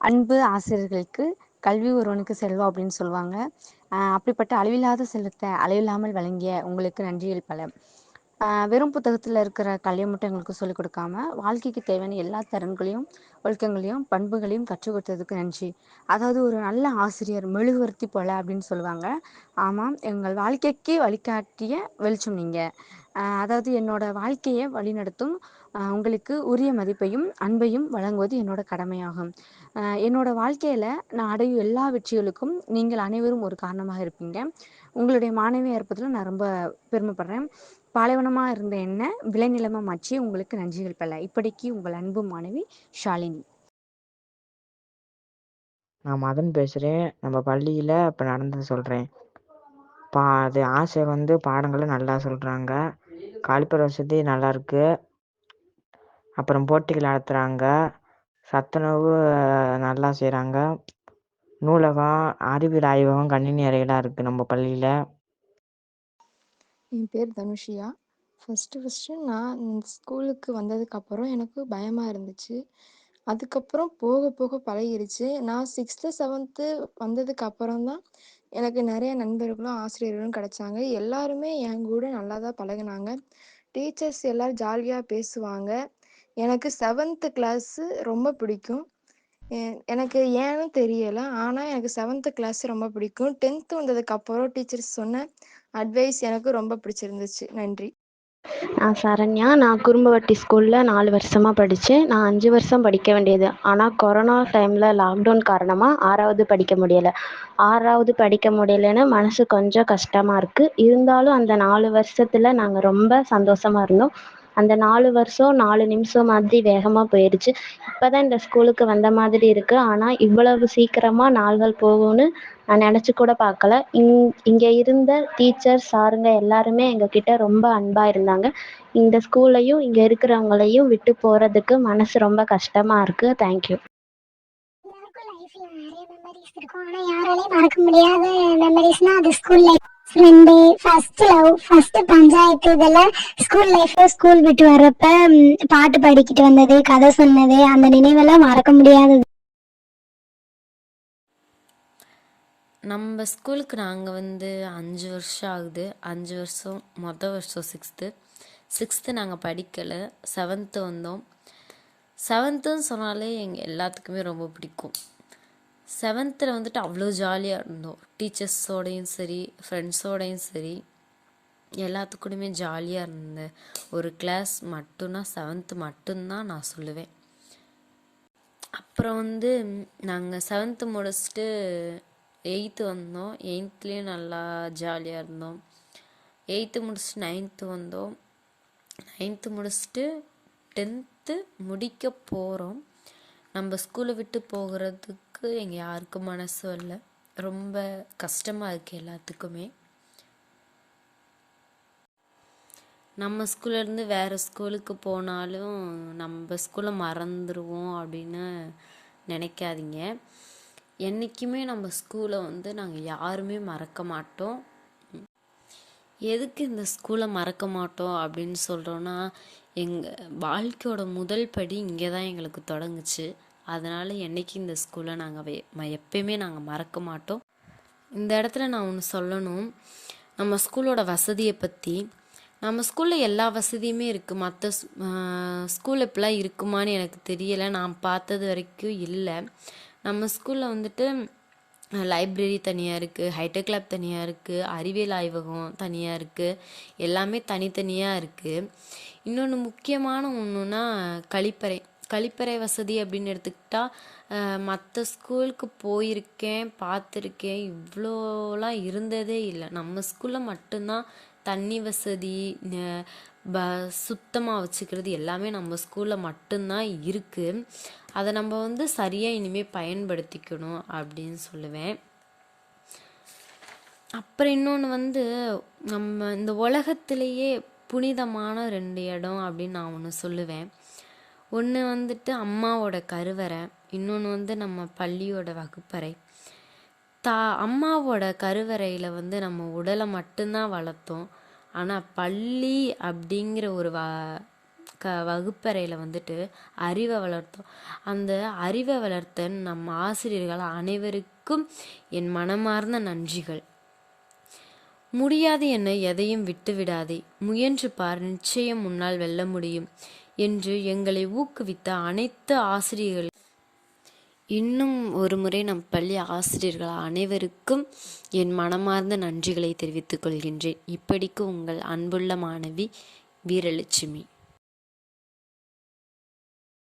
அன்பு ஆசிரியர்களுக்கு கல்வி ஒருவனுக்கு செல்வம் அப்படின்னு சொல்லுவாங்க. அப்படிப்பட்ட அழிவில்லாத செல்வத்தை அளவில்லாமல் வழங்கிய உங்களுக்கு நன்றிகள் பல வெறும் புத்தகத்தில் இருக்கிற கல்வியை மட்டும் எங்களுக்கு சொல்லிக் கொடுக்காம வாழ்க்கைக்கு தேவையான எல்லா திறன்களையும் ஒழுக்கங்களையும் பண்புகளையும் கற்றுக் கொடுத்ததுக்கு நன்றி. அதாவது ஒரு நல்ல ஆசிரியர் மெழுகுவர்த்தி போல அப்படின்னு சொல்லுவாங்க. ஆமாம் எங்கள் வாழ்க்கைக்கு வழிகாட்டிய வெளிச்சம் நீங்கள் அதாவது என்னோட வாழ்க்கையை வழிநடத்தும் உங்களுக்கு உரிய மதிப்பையும் அன்பையும் வழங்குவது என்னோட கடமையாகும். என்னோட வாழ்க்கையில் நான் அடையும் எல்லா வெற்றிகளுக்கும் நீங்கள் அனைவரும் ஒரு காரணமாக இருப்பீங்க. உங்களுடைய மாணவியை இருப்பதில் நான் ரொம்ப பெருமைப்படுறேன். பாலைவனமாக இருந்த என்ன விளைநிலமா மாற்றி உங்களுக்கு நன்றிகள் பல இப்படிக்கு உங்கள் அன்பு மாணவி ஷாலினி. நான் மதன் பேசுகிறேன் நம்ம பள்ளியில் இப்போ நடந்தது சொல்கிறேன் பா அது ஆசை வந்து பாடங்களை நல்லா சொல்கிறாங்க கழிப்பற வசதி நல்லாயிருக்கு அப்புறம் போட்டிகள் நடத்துகிறாங்க சத்துணவு நல்லா செய்கிறாங்க நூலகம் அறிவியல் ஆய்வகம் கணினி அறைகளாக இருக்குது நம்ம பள்ளியில். என் பேர் தனுஷியா. ஃபஸ்ட்டு ஃபஸ்ட்டு நான் ஸ்கூலுக்கு வந்ததுக்கப்புறம் எனக்கு பயமாக இருந்துச்சு. அதுக்கப்புறம் போக போக பழகிருச்சு. நான் சிக்ஸ்த்து செவன்த்து வந்ததுக்கப்புறம் தான் எனக்கு நிறைய நண்பர்களும் ஆசிரியர்களும் கிடைச்சாங்க. எல்லாருமே என் கூட நல்லா தான் பழகுனாங்க. டீச்சர்ஸ் எல்லோரும் ஜாலியாக பேசுவாங்க. எனக்கு செவன்த்து கிளாஸு ரொம்ப பிடிக்கும். எனக்கு ஏன்னு தெரியலை. ஆனால் எனக்கு செவன்த்து கிளாஸ் ரொம்ப பிடிக்கும். டென்த்து வந்ததுக்கப்புறம் டீச்சர்ஸ் சொன்ன அட்வைஸ் எனக்கு ரொம்ப பிடிச்சிருந்துச்சு. நன்றி. நான் சரண்யா. நான் குறும்பவட்டி ஸ்கூலில் நாலு வருஷமாக படித்தேன் நான் அஞ்சு வருஷம் படிக்க வேண்டியது. ஆனால் கொரோனா டைமில் லாக்டவுன் காரணமாக ஆறாவது படிக்க முடியலை. ஆறாவது படிக்க முடியலைன்னு மனசு கொஞ்சம் கஷ்டமாக இருக்குது இருந்தாலும் அந்த நாலு வருஷத்தில் நாங்கள் ரொம்ப சந்தோஷமாக இருந்தோம். அந்த நாலு வருஷம் நாலு நிமிஷம் மாதிரி வேகமாக போயிடுச்சு இப்போ தான் இந்த ஸ்கூலுக்கு வந்த மாதிரி இருக்குது ஆனால் இவ்வளவு சீக்கிரமாக நாள்கள் போகும்னு நான் நினச்சி கூட பார்க்கல. இங் இங்கே இருந்த டீச்சர் சாருங்க எல்லாருமே எங்ககிட்ட ரொம்ப அன்பாக இருந்தாங்க. இந்த ஸ்கூலையும் இங்கே இருக்கிறவங்களையும் விட்டு போகிறதுக்கு மனசு ரொம்ப கஷ்டமாக இருக்குது தேங்க்யூ நிறைய மெமரிஸ் இருக்கும். ஆனா யாராலையும் மறக்க முடியாத மெமரிஸ்னா அது school life friend first love first panchayat இதெல்லாம் ஸ்கூல் லைஃப்ல ஸ்கூல் விட்டு வர்றப்ப பாட்டு பாடிக்கிட்டு வந்தது கதை சொன்னது அந்த நினைவெல்லாம் மறக்க முடியாதது நம்ம ஸ்கூலுக்கு நாங்கள் வந்து அஞ்சு வருஷம் ஆகுது அஞ்சு வருஷம் மொதல் வருஷம் சிக்ஸ்த்து சிக்ஸ்த்து நாங்கள் படிக்கலை செவன்த்து வந்தோம் செவன்த்துன்னு சொன்னாலே எங்கள் எல்லாத்துக்குமே ரொம்ப பிடிக்கும் செவன்த்தில் வந்துட்டு அவ்வளோ ஜாலியாக இருந்தோம். டீச்சர்ஸோடையும் சரி ஃப்ரெண்ட்ஸோடையும் சரி எல்லாத்துக்கூடயுமே ஜாலியாக இருந்தேன் ஒரு கிளாஸ் மட்டும்தான் செவன்த்து மட்டும்தான் நான் சொல்லுவேன். அப்புறம் வந்து நாங்கள் செவன்த்து முடிச்சுட்டு எயித்து வந்தோம். எயித்துலேயும் நல்லா ஜாலியாக இருந்தோம். எயித்து முடிச்சுட்டு நைன்த்து வந்தோம். நைன்த்து முடிச்சுட்டு டென்த்து முடிக்க போகிறோம் நம்ம ஸ்கூலை விட்டு போகிறதுக்கு எங்கள் யாருக்கும் மனசு இல்லை ரொம்ப கஷ்டமாக இருக்குது எல்லாத்துக்குமே. நம்ம ஸ்கூல்லேருந்து வேறு ஸ்கூலுக்கு போனாலும் நம்ம ஸ்கூலை மறந்துடுவோம் அப்படின்னு நினைக்காதீங்க. என்றைக்குமே நம்ம ஸ்கூலை வந்து நாங்கள் யாருமே மறக்க மாட்டோம். எதுக்கு இந்த ஸ்கூலை மறக்க மாட்டோம் அப்படின்னு சொல்கிறோன்னா எங்கள் வாழ்க்கையோட முதல் படி இங்கே தான் எங்களுக்கு தொடங்குச்சு. அதனால் என்றைக்கு இந்த ஸ்கூலை நாங்கள் எப்பயுமே நாங்கள் மறக்க மாட்டோம். இந்த இடத்துல நான் ஒன்று சொல்லணும். நம்ம ஸ்கூலோட வசதியை பற்றி நம்ம ஸ்கூலில் எல்லா வசதியுமே இருக்குது மற்ற ஸ்கூல் இப்படிலாம் இருக்குமான்னு எனக்கு தெரியலை. நான் பார்த்தது வரைக்கும் இல்லை. நம்ம ஸ்கூலில் வந்துட்டு லைப்ரரி தனியாக இருக்குது ஹைடெக் லேப் தனியாக இருக்குது அறிவியல் ஆய்வகம் தனியாக இருக்குது எல்லாமே தனித்தனியாக இருக்குது இன்னொன்று முக்கியமான ஒன்றுனா கழிப்பறை. கழிப்பறை வசதி அப்படின்னு எடுத்துக்கிட்டால் மற்ற ஸ்கூலுக்கு போயிருக்கேன் பார்த்துருக்கேன். இவ்வளோலாம் இருந்ததே இல்லை. நம்ம ஸ்கூலில் மட்டும்தான் தண்ணி வசதி ப சுத்தமாக வச்சுக்கிறது எல்லாமே நம்ம ஸ்கூலில் மட்டும்தான் இருக்குது அதை நம்ம வந்து சரியாக இனிமேல் பயன்படுத்திக்கணும் அப்படின்னு சொல்லுவேன். அப்புறம் இன்னொன்று வந்து நம்ம இந்த உலகத்திலேயே புனிதமான ரெண்டு இடம் அப்படின்னு நான் ஒன்று சொல்லுவேன். ஒன்று வந்துட்டு அம்மாவோட கருவறை இன்னொன்று வந்து நம்ம பள்ளியோட வகுப்பறை. தா அம்மாவோட கருவறையில் வந்து நம்ம உடலை மட்டும்தான் வளர்த்தோம். ஆனால் பள்ளி அப்படிங்கிற ஒரு வ க வகுப்பறையில் வந்துட்டு அறிவை வளர்த்தோம். அந்த அறிவை வளர்த்த நம் ஆசிரியர்கள் அனைவருக்கும் என் மனமார்ந்த நன்றிகள். முடியாது என்னை எதையும் விட்டுவிடாதே முயன்று பார் நிச்சயம் முன்னால் வெல்ல முடியும். என்று எங்களை ஊக்குவித்த அனைத்து ஆசிரியர்கள். இன்னும் ஒரு முறை நம் பள்ளி ஆசிரியர்கள் அனைவருக்கும் என் மனமார்ந்த நன்றிகளை தெரிவித்துக் கொள்கின்றேன். இப்படிக்கு உங்கள் அன்புள்ள மாணவி வீரலட்சுமி.